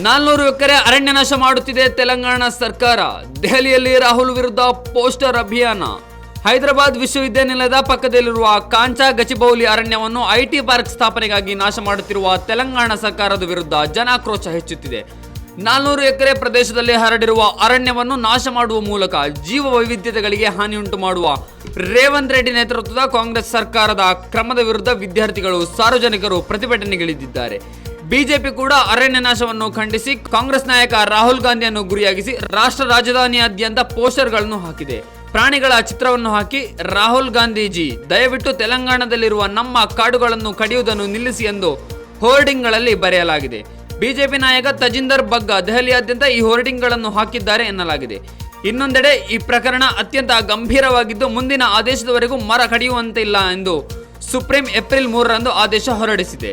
ನಾಲ್ನೂರು ಎಕರೆ ಅರಣ್ಯ ನಾಶ ಮಾಡುತ್ತಿದೆ ತೆಲಂಗಾಣ ಸರ್ಕಾರ. ದೆಹಲಿಯಲ್ಲಿ ರಾಹುಲ್ ವಿರುದ್ಧ ಪೋಸ್ಟರ್ ಅಭಿಯಾನ. ಹೈದರಾಬಾದ್ ವಿಶ್ವವಿದ್ಯಾನಿಲಯದ ಪಕ್ಕದಲ್ಲಿರುವ ಕಾಂಚಾ ಗಚಿಬೌಲಿ ಅರಣ್ಯವನ್ನು ಐಟಿ ಪಾರ್ಕ್ ಸ್ಥಾಪನೆಗಾಗಿ ನಾಶ ಮಾಡುತ್ತಿರುವ ತೆಲಂಗಾಣ ಸರ್ಕಾರದ ವಿರುದ್ಧ ಜನಾಕ್ರೋಶ ಹೆಚ್ಚುತ್ತಿದೆ. ನಾಲ್ನೂರು ಎಕರೆ ಪ್ರದೇಶದಲ್ಲಿ ಹರಡಿರುವ ಅರಣ್ಯವನ್ನು ನಾಶ ಮಾಡುವ ಮೂಲಕ ಜೀವ ವೈವಿಧ್ಯತೆಗಳಿಗೆ ಹಾನಿಯುಂಟು ಮಾಡುವ ರೇವಂತ್ ರೆಡ್ಡಿ ನೇತೃತ್ವದ ಕಾಂಗ್ರೆಸ್ ಸರ್ಕಾರದ ಕ್ರಮದ ವಿರುದ್ಧ ವಿದ್ಯಾರ್ಥಿಗಳು ಸಾರ್ವಜನಿಕರು ಪ್ರತಿಭಟನೆಗಿಳಿದಿದ್ದಾರೆ. ಬಿಜೆಪಿ ಕೂಡ ಅರಣ್ಯ ನಾಶವನ್ನು ಖಂಡಿಸಿ ಕಾಂಗ್ರೆಸ್ ನಾಯಕ ರಾಹುಲ್ ಗಾಂಧಿಯನ್ನು ಗುರಿಯಾಗಿಸಿ ರಾಷ್ಟ್ರ ರಾಜಧಾನಿಯಾದ್ಯಂತ ಪೋಸ್ಟರ್ಗಳನ್ನು ಹಾಕಿದೆ. ಪ್ರಾಣಿಗಳ ಚಿತ್ರವನ್ನು ಹಾಕಿ ರಾಹುಲ್ ಗಾಂಧೀಜಿ, ದಯವಿಟ್ಟು ತೆಲಂಗಾಣದಲ್ಲಿರುವ ನಮ್ಮ ಕಾಡುಗಳನ್ನು ಕಡಿಯುವುದನ್ನು ನಿಲ್ಲಿಸಿ ಎಂದು ಹೋರ್ಡಿಂಗ್ಗಳಲ್ಲಿ ಬರೆಯಲಾಗಿದೆ. ಬಿಜೆಪಿ ನಾಯಕ ತಜಿಂದರ್ ಬಗ್ಗ ದೆಹಲಿಯಾದ್ಯಂತ ಈ ಹೋರ್ಡಿಂಗ್ಗಳನ್ನು ಹಾಕಿದ್ದಾರೆ ಎನ್ನಲಾಗಿದೆ. ಇನ್ನೊಂದೆಡೆ ಈ ಪ್ರಕರಣ ಅತ್ಯಂತ ಗಂಭೀರವಾಗಿದ್ದು ಮುಂದಿನ ಆದೇಶದವರೆಗೂ ಮರ ಕಡಿಯುವಂತಿಲ್ಲ ಎಂದು ಸುಪ್ರೀಂ ಏಪ್ರಿಲ್ ಮೂರರಂದು ಆದೇಶ ಹೊರಡಿಸಿದೆ.